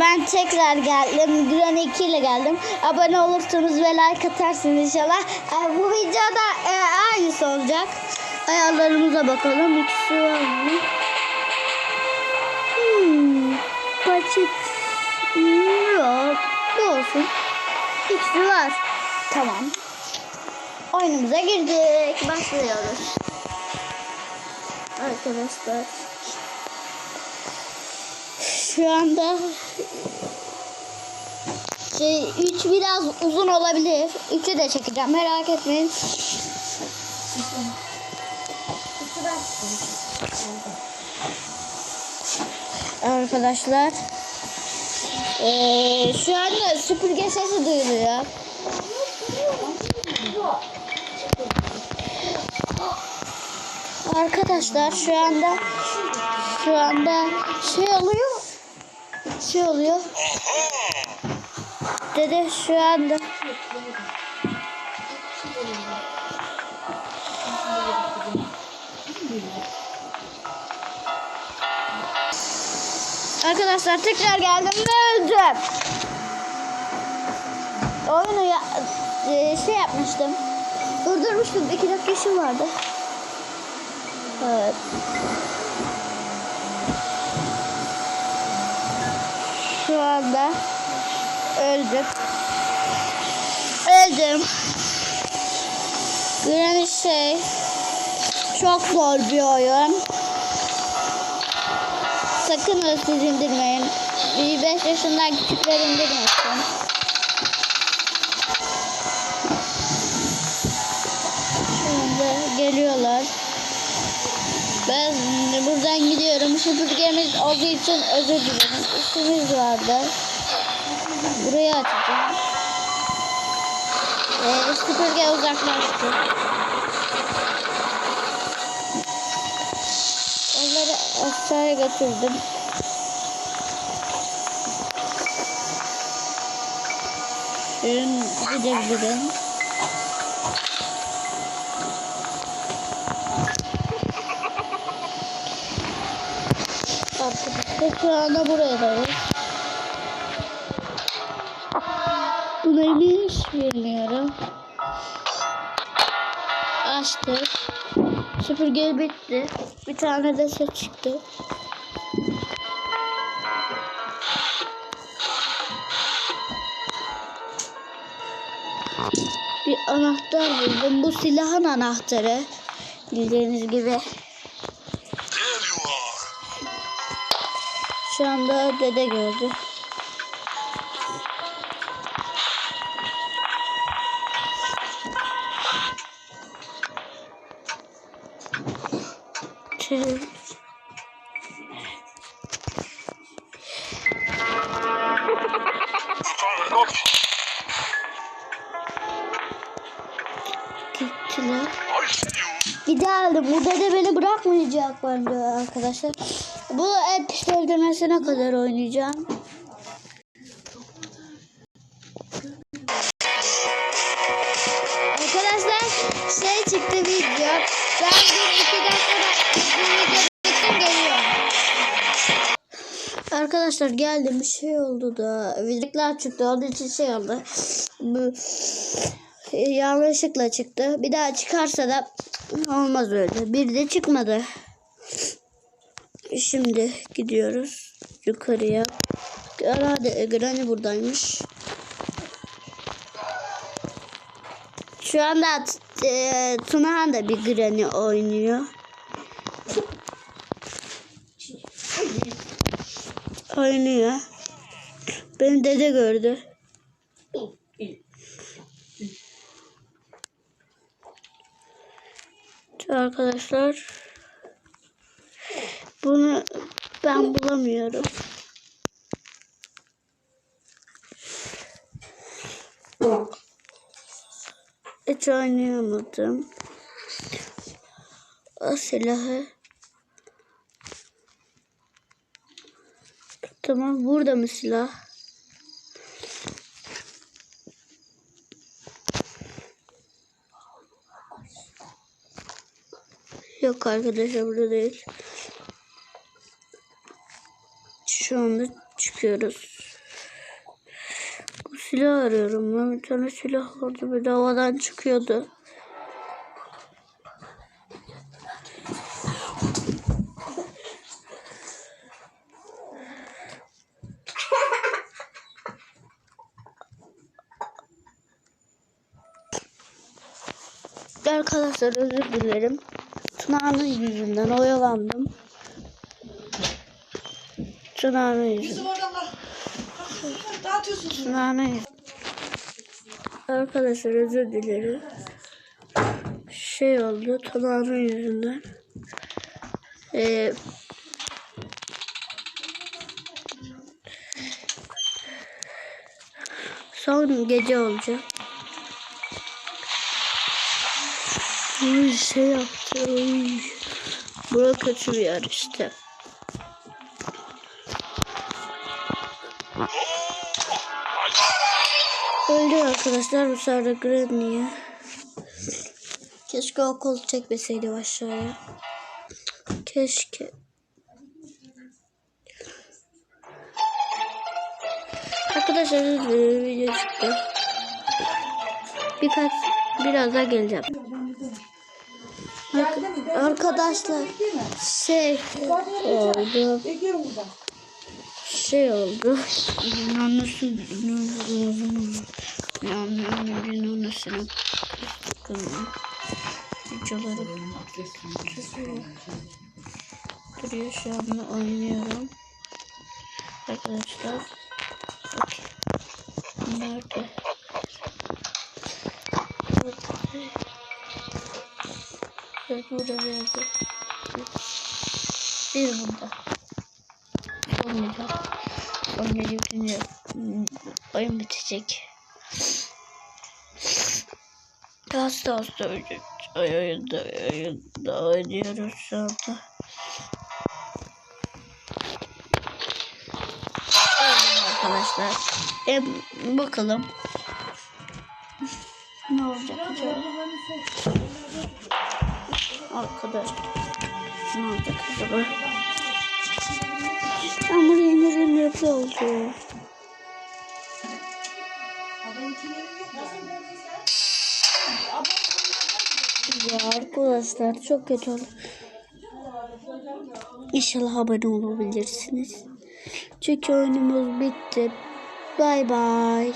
ben tekrar geldim. Granny 2 ile geldim. Abone olursanız ve like atarsınız inşallah. Ee, bu videoda e, aynısı olacak. Ayarlarımıza bakalım. İkisi var mı? Hmm, paçet yok. Bu olsun. İkisi var. Tamam. Oyunumuza girdik. Başlıyoruz. Arkadaşlar. Şu anda şey 3 biraz uzun olabilir. 3'ü de çekeceğim. Merak etmeyin. Arkadaşlar. Ee, şu anda süpürge sesi duyuluyor. Arkadaşlar şu anda şu anda şey oluyor. Şey oluyor. Dede şu anda Arkadaşlar tekrar geldim ve öldüm. Oyunu ya, e, şey yapmıştım. Durdurmuştum. İki dakika işim vardı. Evet. Şu anda öldüm. Öldüm. Granny şey çok zor bir oyun. Sakın siz indirmeyin. 5 yaşından küçükler indirmesin. Anda geliyorlar. Ben buradan gidiyorum. Süpürgemiz olduğu için özür dilerim. İşimiz vardı. Burayı açacağım. Ee, süpürge uzaklaştı. Onları aşağıya götürdüm. Ürün gidebilirim. Arkadaşlar şu anda buradayız. Bu neymiş bilmiyorum. Açtık. Süpürge bitti. Bir tane de ses çıktı. Bir anahtar buldum. Bu silahın anahtarı. Bildiğiniz gibi. Şu anda dede gördü. Şey, Giderdim. Bu dede beni bırakmayacak bence arkadaşlar. Bu pişti öldürmesine kadar oynayacağım. Arkadaşlar şey çıktı video. Ben bir iki dakikada geliyorum. Arkadaşlar geldim bir şey oldu da videolar çıktı onun için şey oldu. Bu yanlışlıkla çıktı. Bir daha çıkarsa da olmaz öyle. Bir de çıkmadı. Şimdi gidiyoruz yukarıya. Herhalde Granny buradaymış. Şu anda e, Tunahan da bir Granny oynuyor. Oynuyor. Benim dede gördü. Arkadaşlar bunu ben bulamıyorum. Hiç oynayamadım. O silahı. Tamam burada mı silah? Yok arkadaşlar burada değil. Şu anda çıkıyoruz. silah arıyorum. Ben bir tane silah vardı. Bir havadan çıkıyordu. Arkadaşlar özür dilerim. Tuna'nın yüzünden oyalandım. Tuna'nın yüzünden. Tuna'nın yüzünden. Arkadaşlar özür dilerim. Şey oldu Tuna'nın yüzünden. Ee, son gece olacak. Uy, şey yaptı. Uy. Bura kötü bir yer işte. Öldü arkadaşlar bu sefer de Granny'ye. Keşke o kolu çekmeseydi aşağıya. Keşke. Arkadaşlar video çıktı. Birkaç biraz daha geleceğim. Arkadaşlar şey oldu. Şey oldu. Annesine kızgınım. Videoları duruyor şu anda oynuyorum. Arkadaşlar. Nerede? Burada bir yerde. Bir burada. Olmayacak. Sonra yüzünce oyun bitecek. Hasta hasta oyun- oyunda, oyunda oynuyoruz şu anda. Arkadaşlar. Hem bakalım. Ne olacak acaba? Arkadaşlar. Ne olacak acaba? Ama yenirim yapı oldu. Ya arkadaşlar çok kötü oldu. İnşallah abone olabilirsiniz. Çünkü oyunumuz bitti. Bay bay.